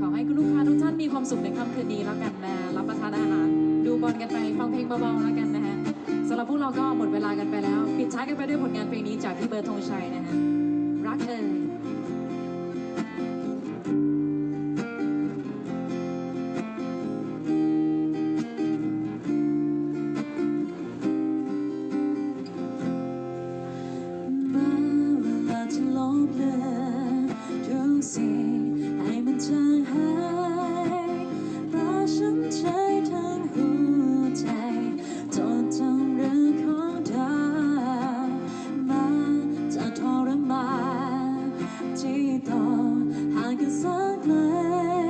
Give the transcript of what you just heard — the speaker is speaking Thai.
ขอให้คุณลูกค้าทุกท่านมีความสุขในค่ำคืนนี้แล้วกันนะรับประทานอาหาร ดูบอลกันไปฟังเพลงเบาๆแล้วกันนะฮะสำหรับพวกเราก็หมดเวลากันไปแล้ว ปิดท้ายกันไปด้วยผลงานเพลงนี้จากพี่เบิร์ดธงชัยนะฮะรักเธอ sheet on hang a.